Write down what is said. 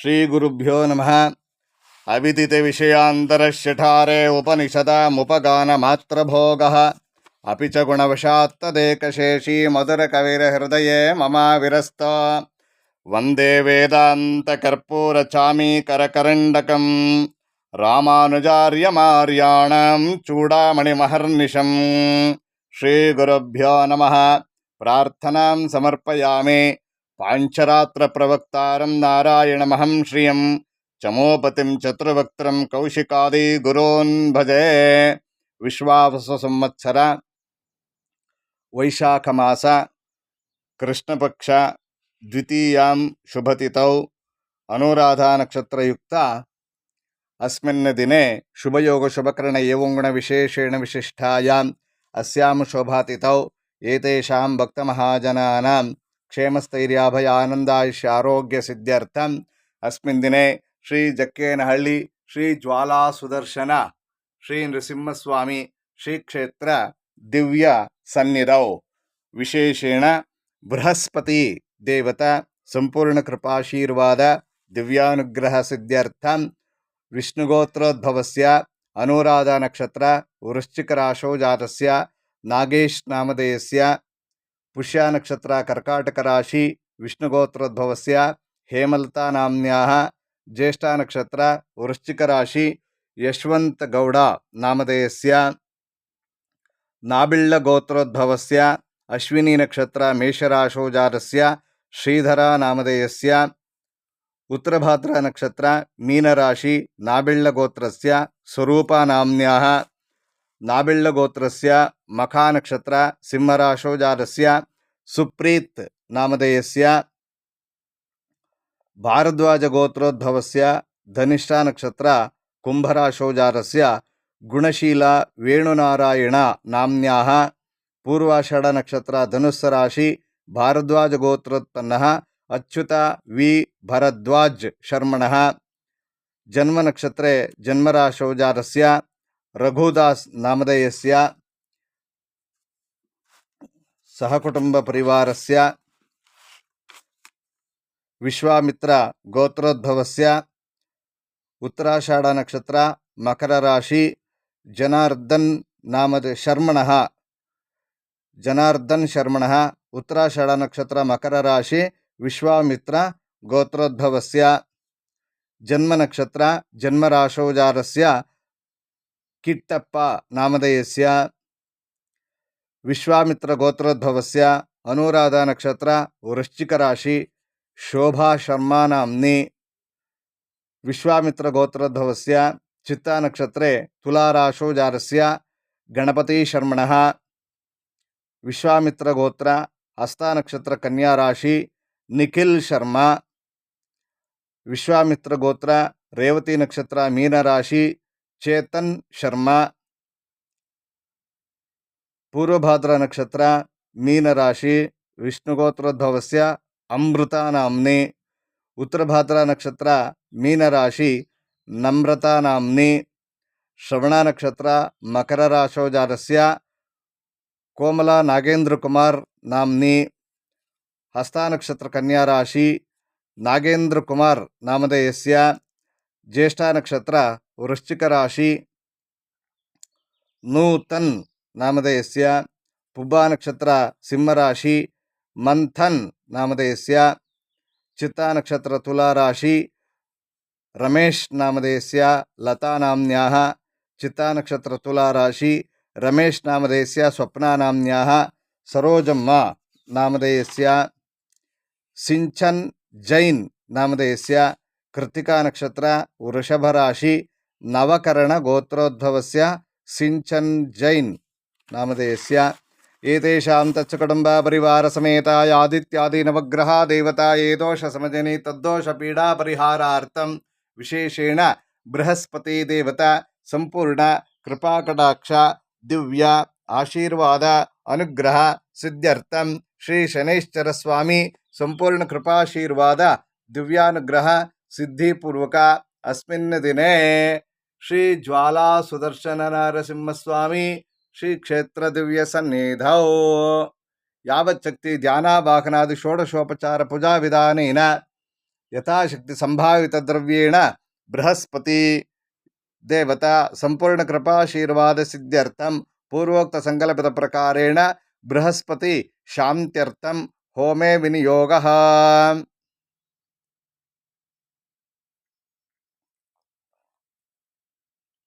శ్రీగురుభ్యో నమ అవిదిత విషయాంతరశఠారే ఉపనిషదాముపగానమాత్రభోగ అపి చ గుణవశాత్తదేకశేషీ మధురకవిరహృదయే మమావిరస్త వందే వేదాంతకర్పూరచామీకరకరండకం రామానుజార్యమార్యాణం చూడామణిమహర్నిశం శ్రీగురుభ్యో నమ ప్రార్థనాం సమర్పయామి समर्पयामि पाञ्चरात्रप्रवक्तारं नारायणमहं श्रियं, चमोपतिं चतुर्वक्त्रं कौशिकादिगुरोन् भजे। विश्वावसुसंवत्सर, वैशाखमास, कृष्णपक्ष, द्वितीयां शुभतिथौ, अनुराधानक्षत्रयुक्त। अस्मिन् दिने शुभयोगशुभकरण एवं गुणविशेषेण विशिष्टायाम् अस्यां शोभातिथौ, एतेषां भक्तमहाजनानां ಕ್ಷೇಮಸ್ಥೈರ್ಯಾಭಯಾನಂದಾಯುಷ್ಯಾರೋಗ್ಯಸಿದ್ಧ ಅಸ್ಮಿನ್ ದಿನೇ क्षेमस्थैर्याभय आनन्दायुष्य आरोग्यसिद्ध्यर्थम् अस्मिन् ಶ್ರೀ ನೃಸಿಂಹಸ್ವಾಮಿ ಶ್ರೀ ಕ್ಷೇತ್ರ ದಿವ್ಯ ಸನ್ನಿಧೌ. ವಿಶೇಷೇಣ ಬೃಹಸ್ಪತಿ ದೇವತ, ಸಂಪೂರ್ಣ ಕೃಪಾಶೀರ್ವಾದ, ದಿವ್ಯಾನುಗ್ರಹ ಸಿದ್ಧಾರ್ಥಂ ವಿಷ್ಣುಗೋತ್ರೋದ್ಭವಸ್ಯ, ಅನುರಾಧ ನಕ್ಷತ್ರ ವೃಶ್ಚಿಕರಾಶೋ ಜಾತಸ್ಯ ನಾಗೇಶ್ ನಾಮದೇಯಸ್ಯ पुष्यनक्षत्र कर्काटकराशि विष्णुगोत्रोद्भवस्य हेमलता नाम्न्याः ज्येष्ठानक्षत्र वृश्चिकराशि यशवन्तगौड नामधेयस्य नाबिळ्ळगोत्रोद्भवस्य अश्विनीनक्षत्र श्रीधर नामधेयस्य उत्तरभाद्रनक्षत्र मीनराशि नाबिळ्ळगोत्रस्य स्वरूपनाम्न्याः नाबिळ्ळगोत्रस्य मखानक्षत्र सिंहराशौ जातस्य सुप्रीत् नामधेयस्य, भारद्वाजगोत्रोद्भवस्य, धनिष्ठानक्षत्र कुम्भराशौ जातस्य गुणशील, वेणुनारायण नाम्न्याः, पूर्वाषाढनक्षत्र, धनुस्सराशि, भारद्वाजगोत्रोत्पन्नः, अच्युता वि. भरद्वाज शर्मणः, जन्मनक्षत्रे जन्मराशौ जातस्य रघुदास नामधेयस्य, सहकुटुम्बपरिवारस्य, विश्वामित्र गोत्रोद्भवस्य उत्तराषाढनक्षत्र मकरराशि जनार्दन नामधे शर्मणः, जनार्दन शर्मणः उत्तराषाढनक्षत्र मकरराशि विश्वामित्र गोत्रोद्भवस्य जन्मनक्षत्र जन्मराशौ जातस्य किट्टप्प नामधेयस्य, विश्वामित्रगोत्रोद्भवस्य, अनुराधनक्षत्र, वृश्चिकराशि, शोभा शर्मा नाम्नि, विश्वामित्रगोत्रोद्भवस्य, चित्तानक्षत्रे तुलाराशौ जातस्य गणपतिशर्मणः, विश्वामित्रगोत्र हस्तानक्षत्रकन्याराशि निखिल शर्मा विश्वामित्रगोत्र, रेवतीनक्षत्र मीनराशि चेतन शर्मा। पूर्वभाद्रनक्षत्र मीनराशि विष्णुगोत्रोद्भवस्य अमृता नाम्नि उत्तरभाद्रनक्षत्र मीनराशि नम्रता नाम्नि श्रवणनक्षत्र मकरराशौ जातस्य कोमला नागेन्द्रकुमार नाम्नि। हस्तानक्षत्रकन्याराशि नागेन्द्रकुमार नामधेयस्य। ज्येष्ठानक्षत्र वृश्चिकराशि। नूतन नामधेयस्य। पुब्बानक्षत्र सिंहराशि। मन्थन् नामधेयस्य। चित्तानक्षत्र तुलाराशि। रमेश लता नाम्न्याः। चित्तानक्षत्र तुलाराशि। रमेश नामधेयस्य। स्वप्ना नाम्न्याः। सरोजम्म नामधेयस्य। सिञ्चन् जैन् नामधेयस्य। कृत्तिकानक्षत्र वृषभराशि। నవకరణ గోత్రోద్ధవస్య సించన్ జైన్ నామదేశ్య ఏతేషాం తచ్చ కుటుంబ పరివార సమేత ఆదిత్యాది నవగ్రహ దేవత ఏ దోష సమజని తద్దోష పీడా పరిహారార్థం విశేషేణ బృహస్పతి దేవత సంపూర్ణ కృపాకటాక్ష దివ్య ఆశీర్వాద అనుగ్రహ సిద్ధ్యర్థం. శ్రీ శనైశ్చర స్వామి సంపూర్ణ కృపాశీర్వాద దివ్యానుగ్రహ సిద్ధిపూర్వక. అస్మిన్ దినే శ్రీ జ్వాలా సుదర్శన నారసింహస్వామి శ్రీ క్షేత్ర దివ్య సన్నిధౌ యావచ్చక్తి ధ్యానావాహనాది షోడశోపచార పూజా విధానేన యథాశక్తి సంభావిత ద్రవ్యేణ బృహస్పతి దేవత సంపూర్ణ కృపాశీర్వాద సిద్ధ్యర్థం పూర్వోక్త సంకల్పిత ప్రకారేణ బృహస్పతి శాంత్యర్థం హోమే వినియోగ.